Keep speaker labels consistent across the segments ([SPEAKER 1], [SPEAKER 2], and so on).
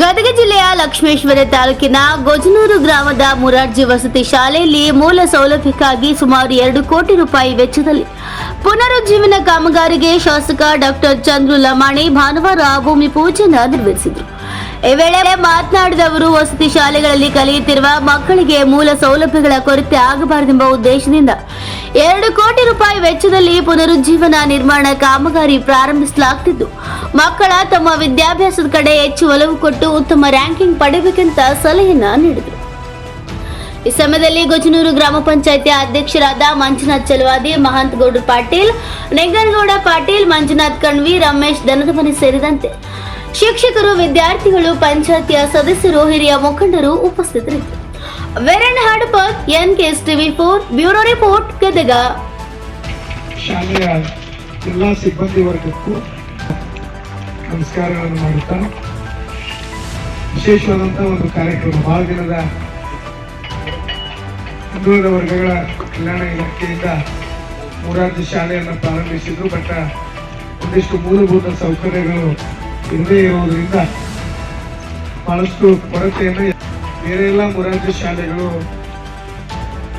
[SPEAKER 1] ಗದಗ ಜಿಲ್ಲೆಯ ಲಕ್ಷ್ಮೇಶ್ವರ ತಾಲೂಕಿನ ಗೊಜನೂರು ಗ್ರಾಮದ ಮುರಾರ್ಜಿ ವಸತಿ ಶಾಲೆಯಲ್ಲಿ ಮೂಲ ಸೌಲಭ್ಯಕ್ಕಾಗಿ ಸುಮಾರು ಎರಡು ಕೋಟಿ ರೂಪಾಯಿ ವೆಚ್ಚದಲ್ಲಿ ಪುನರುಜ್ಜೀವನ ಕಾಮಗಾರಿಗೆ ಶಾಸಕ ಡಾಕ್ಟರ್ ಚಂದ್ರು ಲಮಾಣಿ ಭಾನುವಾರ ಭೂಮಿ ಪೂಜೆ ನೆರವೇರಿಸಿದರು. ಈ ವೇಳೆ ಮಾತನಾಡಿದ ಅವರು, ವಸತಿ ಶಾಲೆಗಳಲ್ಲಿ ಕಲಿಯುತ್ತಿರುವ ಮಕ್ಕಳಿಗೆ ಮೂಲ ಸೌಲಭ್ಯಗಳ ಕೊರತೆ ಆಗಬಾರದೆಂಬ ಉದ್ದೇಶದಿಂದ ಎರಡು ಕೋಟಿ ರೂಪಾಯಿ ವೆಚ್ಚದಲ್ಲಿ ಪುನರುಜ್ಜೀವನ ನಿರ್ಮಾಣ ಕಾಮಗಾರಿ ಪ್ರಾರಂಭಿಸಲಾಗುತ್ತಿದ್ದು ಮಕ್ಕಳ ತಮ್ಮ ವಿದ್ಯಾಭ್ಯಾಸದ ಕಡೆ ಹೆಚ್ಚು ಒಲವು ಕೊಟ್ಟು ಉತ್ತಮ ರ್ಯಾಂಕಿಂಗ್ ಪಡೆಯಬೇಕೆಂತ ಸಲಹೆಯನ್ನ ನೀಡಿದರು. ಈ ಸಮಯದಲ್ಲಿ ಗೊಜನೂರು ಗ್ರಾಮ ಪಂಚಾಯಿತಿ ಅಧ್ಯಕ್ಷರಾದ ಮಂಜುನಾಥ್ ಚಲವಾದಿ, ಮಹಂತ್ ಗೌಡ್ರು ಪಾಟೀಲ್, ನೆಂಗನಗೌಡ ಪಾಟೀಲ್, ಮಂಜುನಾಥ್ ಕಣ್ವಿ, ರಮೇಶ್ ದನದಮನಿ ಸೇರಿದಂತೆ ಶಿಕ್ಷಕರು, ವಿದ್ಯಾರ್ಥಿಗಳು, ಪಂಚಾಯತಿಯ ಸದಸ್ಯರು, ಹಿರಿಯ ಮುಖಂಡರು ಉಪಸ್ಥಿತರಿದ್ದರು. ವೆರನ್ ಹಾಡಪಕ್ N KS TV four bureau report Gadag
[SPEAKER 2] ಶಾಲೆಯ ಎಲ್ಲ ಸಿಬ್ಬಂದಿ ವರ್ಗಕ್ಕೂ ನಮಸ್ಕಾರಗಳನ್ನು ಮಾಡುತ್ತಾ ವಿಶೇಷವಾದಂಥ ಒಂದು ಕಾರ್ಯಕ್ರಮ ಬಹಳ ದಿನದ ಹಿಂದುಳಿದ ವರ್ಗಗಳ ಕಲ್ಯಾಣ ಇಲಾಖೆಯಿಂದ ಮೂರಾರ್ಜಿ ಶಾಲೆಯನ್ನು ಪ್ರಾರಂಭಿಸಿದ್ರು ಬಟ್ ಒಂದಿಷ್ಟು ಮೂಲಭೂತ ಸೌಕರ್ಯಗಳು ಇಲ್ಲದೇ ಇರುವುದರಿಂದ ಬಹಳಷ್ಟು ಕೊರತೆಯನ್ನು ಬೇರೆ ಎಲ್ಲ ಮೂರಾರ್ಜಿ ಶಾಲೆಗಳು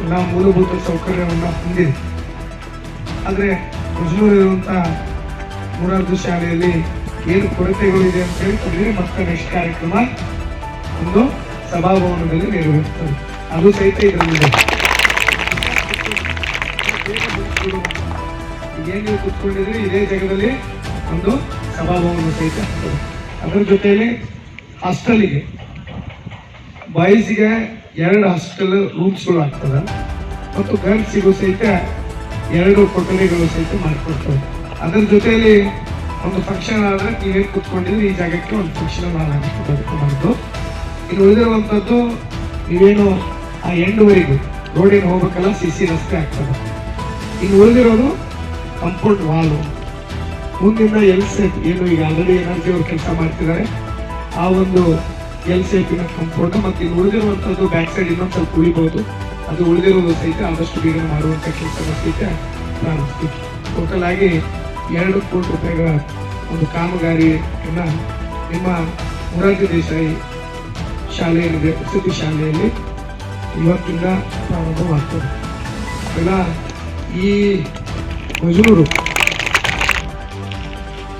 [SPEAKER 2] ಎಲ್ಲ ಮೂಲಭೂತ ಸೌಕರ್ಯವನ್ನು ಹೊಂದಿದೆ. ಆದರೆ ಹೊಸೂರಿರುವಂಥ ಮುರಾರ್ಜಿ ಶಾಲೆಯಲ್ಲಿ ಏನು ಕೊರತೆಗಳಿದೆ ಅಂತ ಹೇಳಿ ಕೊಡ್ರಿ ಮತ್ತೆ ನೆಕ್ಸ್ಟ್ ಕಾರ್ಯಕ್ರಮ ಒಂದು ಸಭಾಭವನದಲ್ಲಿ ನೆರವೇರುತ್ತದೆ. ಅದು ಸಹಿತ ಇದರಲ್ಲಿದೆ. ಏನು ನೀವು ಕುತ್ಕೊಂಡಿದ್ರಿ ಇದೇ ಜಾಗದಲ್ಲಿ ಒಂದು ಸಭಾಭವನ ಸಹಿತ ಅದರ ಜೊತೆಯಲ್ಲಿ ಹಾಸ್ಟೆಲಿಗೆ ಬಾಯ್ಸ್ಗೆ ಎರಡು ಹಾಸ್ಟೆಲ್ ರೂಮ್ಸ್ಗಳು ಆಗ್ತದೆ. ಮತ್ತು ಗರ್ಲ್ಸಿಗೂ ಸಹಿತ ಎರಡು ಕೊಠಡಿಗಳು ಸಹಿತ ಮಾಡಿಕೊಡ್ತವೆ. ಅದರ ಜೊತೆಯಲ್ಲಿ ಒಂದು ಫಂಕ್ಷನ್ ಆದರೆ ನೀವೇನು ಕೂತ್ಕೊಂಡಿದ್ರೆ ಈ ಜಾಗಕ್ಕೆ ಒಂದು ಫಂಕ್ಷನ್ ಮಾಡಿದ್ದು ಇನ್ನು ಉಳಿದಿರುವಂಥದ್ದು ನೀವೇನು ಆ ಎಂಡುವರೆಗೂ ರೋಡಿಗೆ ಹೋಗ್ಬೇಕಲ್ಲ ಸಿ ಸಿ ರಸ್ತೆ ಆಗ್ತದೆ. ಇನ್ನು ಉಳಿದಿರೋದು ಕಂಪೌಂಡ್ ವಾಲು ಮುಂದಿನ ಎಲ್ಸ್ ಏನು ಈಗ ಆಲ್ರೆಡಿ ಅವರು ಕೆಲಸ ಮಾಡ್ತಿದ್ದಾರೆ. ಆ ಒಂದು ಎಲ್ ಸೇಫಿನ ಕಂಪೌಂಡ್ ಮತ್ತು ಉಳಿದಿರುವಂತದ್ದು ಬ್ಯಾಕ್ ಸೈಡ್ ಇನ್ನೊಂದು ಸ್ವಲ್ಪ ಉಳಿಬಹುದು ಅದು ಉಳಿದಿರೋದು ಸಹಿತ ಆದಷ್ಟು ಬೇಗ ಮಾಡುವಂತ ಕೆಲಸ ಸಹಿತ ಪ್ರಾರಂಭಿಸ್ತೀವಿ. ಟೋಟಲ್ ಆಗಿ ಎರಡು ಕೋಟಿ ರೂಪಾಯಿಗಳ ಒಂದು ಕಾಮಗಾರಿಯನ್ನ ನಿಮ್ಮ ಮೊರಾರ್ಜಿ ದೇಸಾಯಿ ಶಾಲೆಯಲ್ಲಿದೆ ವಸತಿ ಶಾಲೆಯಲ್ಲಿ ಇವತ್ತಿಂದ ಪ್ರಾರಂಭವಾಗ್ತದೆ ಎಲ್ಲ ಈ ಮಜೂರು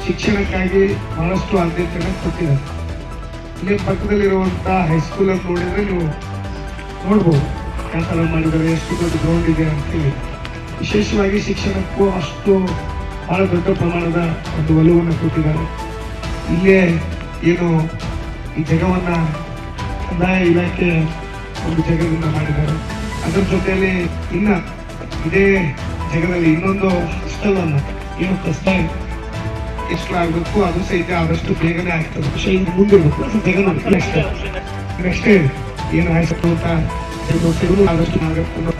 [SPEAKER 2] ಶಿಕ್ಷಣಕ್ಕಾಗಿ ಬಹಳಷ್ಟು ಆದ್ಯತೆಯನ್ನು ಕೊಟ್ಟಿದ್ದಾರೆ. ಇಲ್ಲಿ ಪಕ್ಕದಲ್ಲಿರುವಂಥ ಹೈಸ್ಕೂಲನ್ನು ನೋಡಿದ್ರೆ ನೀವು ನೋಡ್ಬೋದು. ಯಾವ ಥರ ಮಾಡಿದ್ದಾರೆ, ಎಷ್ಟು ದೊಡ್ಡ ಗ್ರೌಂಡ್ ಇದೆ ಅಂತೇಳಿ ವಿಶೇಷವಾಗಿ ಶಿಕ್ಷಣಕ್ಕೂ ಅಷ್ಟು ಬಹಳ ದೊಡ್ಡ ಪ್ರಮಾಣದ ಒಂದು ಒಲವನ್ನು ಕೊಟ್ಟಿದ್ದಾರೆ. ಇಲ್ಲೇ ಏನು ಈ ಜಗವನ್ನ ಕಂದಾಯ ಇಲಾಖೆ ಒಂದು ಜಗದಿಂದ ಮಾಡಿದ್ದಾರೆ. ಅದರ ಜೊತೆಯಲ್ಲಿ ಇನ್ನ ಇದೇ ಜಗದಲ್ಲಿ ಇನ್ನೊಂದು ಹಾಸ್ಟೆಲ್ ಅನ್ನು, ಏನು ಪ್ರಸ್ತಾವ ಎಷ್ಟು ಆಗಬೇಕು ಅದು ಸಹಿತ ಆದಷ್ಟು ಬೇಗನೆ ಆಗ್ತದೆ ಇನ್ನು ಮುಂದಿರ್ಬೇಕು ಬೇಗನೆ ನೆಕ್ಸ್ಟ್ ನೆಕ್ಸ್ಟ್ ಏನು ಆಯ್ತು ಅಂತ. ಆದಷ್ಟು ಅನ್ನೋ